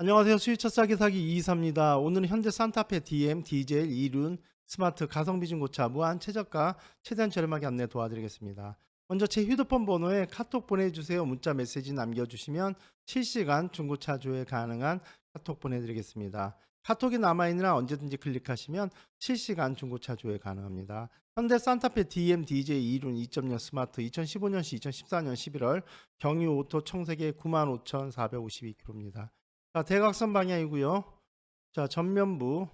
안녕하세요. 수유차 싸게 사기 이이사입니다. 오늘은 현대 산타페 DM, 디젤, 이륜, 스마트, 가성비 중고차 무한 최저가 최대한 저렴하게 안내 도와드리겠습니다. 먼저 제 휴대폰 번호에 카톡 보내주세요. 문자 메시지 남겨주시면 실시간 중고차 조회 가능한 카톡 보내드리겠습니다. 카톡이 남아있느라 언제든지 클릭하시면 실시간 중고차 조회 가능합니다. 현대 산타페 DM, DJ, 이륜 2.0 스마트 2015년시 2014년 11월 경유 오토 청색의 95,452km입니다. 자, 대각선 방향이고요. 자, 전면부,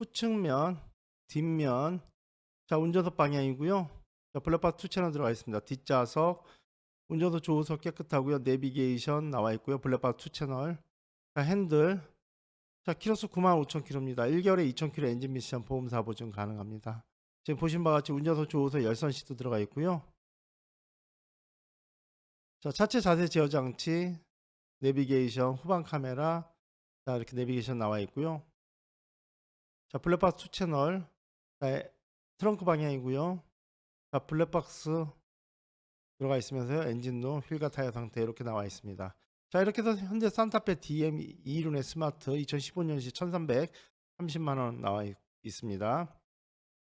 후측면, 뒷면, 자, 운전석 방향이고요. 자, 블랙박스 투 채널 들어가 있습니다. 뒷좌석, 운전석 조수석 깨끗하고요. 내비게이션 나와 있고요. 블랙박스 투 채널, 자, 핸들, 자, 키로수 95,000km입니다. 1개월에 2,000km 엔진 미션 보험사 보증 가능합니다. 지금 보신 바와 같이 운전석 조수석 열선 시트 들어가 있고요. 자, 차체 자세 제어 장치, 내비게이션, 후방 카메라, 자 이렇게 내비게이션 나와 있고요. 자 블랙박스 투 채널, 자 트렁크 방향이고요. 자 블랙박스 들어가 있으면서요. 엔진룸, 휠과 타이어 상태 이렇게 나와 있습니다. 자 이렇게 해서 현재 산타페 DM 2륜의 스마트 2015년식 1,330만 원 나와 있, 있습니다.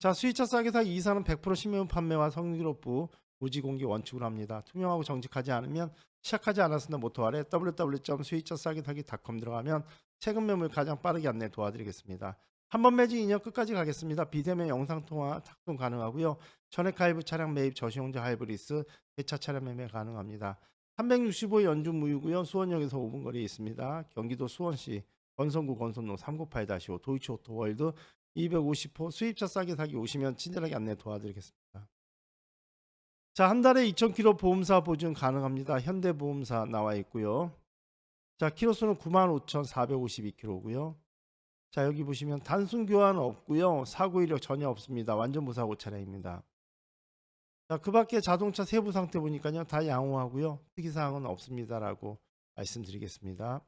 자 수입차 싸게 사기 이사는 100% 신명 판매와 성기롭부 무지 공개 원칙으로 합니다. 투명하고 정직하지 않으면 시작하지 않았으나 모토 아래 www.수익자싸기사기.com 들어가면 최근 매물 가장 빠르게 안내 도와드리겠습니다. 한 번 매진 2년 끝까지 가겠습니다. 비대면 영상통화 탁송 가능하고요. 전액 하이브 차량 매입 저시용자 하이브리스 대차 차량 매매 가능합니다. 365 연중 무휴고요. 수원역에서 5분 거리에 있습니다. 경기도 수원시 건성구 건선로 398-5 도이치 오토 월드 250호 수입차 싸게 사기 오시면 친절하게 안내 도와드리겠습니다. 자, 한 달에 2,000km 보험사 보증 가능합니다. 현대보험사 나와 있고요. 자, 키로수는 95,452km고요. 자, 여기 보시면 단순 교환 없고요. 사고 이력 전혀 없습니다. 완전 무사고 차량입니다. 자, 그 밖에 자동차 세부 상태 보니까요. 다 양호하고요. 특이 사항은 없습니다라고 말씀드리겠습니다.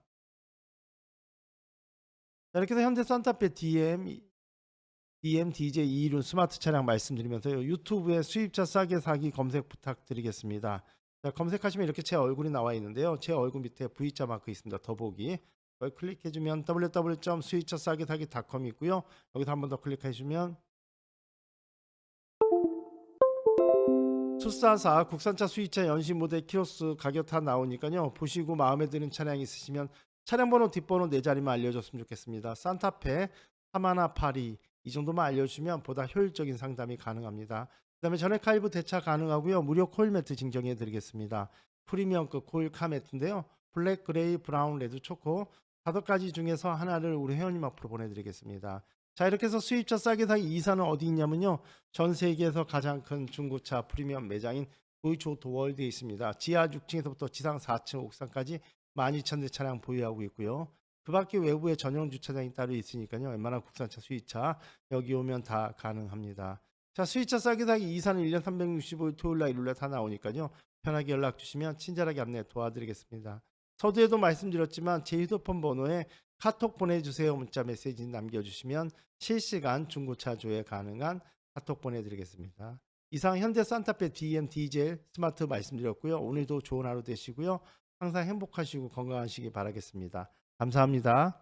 자, 이렇게 해서 현대 산타페 DM DM DJ 2륜 스마트 차량 말씀드리면서요. 유튜브에 수입차 싸게 사기 검색 부탁드리겠습니다. 자, 검색하시면 이렇게 제 얼굴이 나와 있는데요. 제 얼굴 밑에 V자 마크 있습니다. 더보기. 여기 클릭해주면 www.수입차 싸게 사기.com 있고요. 여기서 한 번 더 클릭해주면 수사사 국산차 수입차 연식 모델 키로수 가격 다 나오니까요. 보시고 마음에 드는 차량 있으시면 차량 번호 뒷번호 네 자리만 알려줬으면 좋겠습니다. 산타페 하마나 파리 이 정도만 알려주시면 보다 효율적인 상담이 가능합니다. 그 다음에 전액 할부 대차 가능하고요. 무료 코일 매트 증정해 드리겠습니다. 프리미엄급 코일 카 매트인데요. 블랙, 그레이, 브라운, 레드, 초코 다섯 가지 중에서 하나를 우리 회원님 앞으로 보내드리겠습니다. 자 이렇게 해서 수입차 싸게 사기 이사는 어디 있냐면요. 전 세계에서 가장 큰 중고차 프리미엄 매장인 도이치 오토 월드에 있습니다. 지하 6층에서부터 지상 4층 옥상까지 12,000대 차량 보유하고 있고요. 그 밖에 외부에 전용 주차장이 따로 있으니까요. 웬만한 국산차 수입차 여기 오면 다 가능합니다. 자 수입차 싸게 사기 이사는 1년 365일 토요일날 일요일날 다 나오니까요. 편하게 연락 주시면 친절하게 안내 도와드리겠습니다. 서두에도 말씀드렸지만 제 휴대폰 번호에 카톡 보내주세요 문자 메시지 남겨주시면 실시간 중고차 조회 가능한 카톡 보내드리겠습니다. 이상 현대 산타페 DM 디젤 스마트 말씀드렸고요. 오늘도 좋은 하루 되시고요. 항상 행복하시고 건강하시기 바라겠습니다. 감사합니다.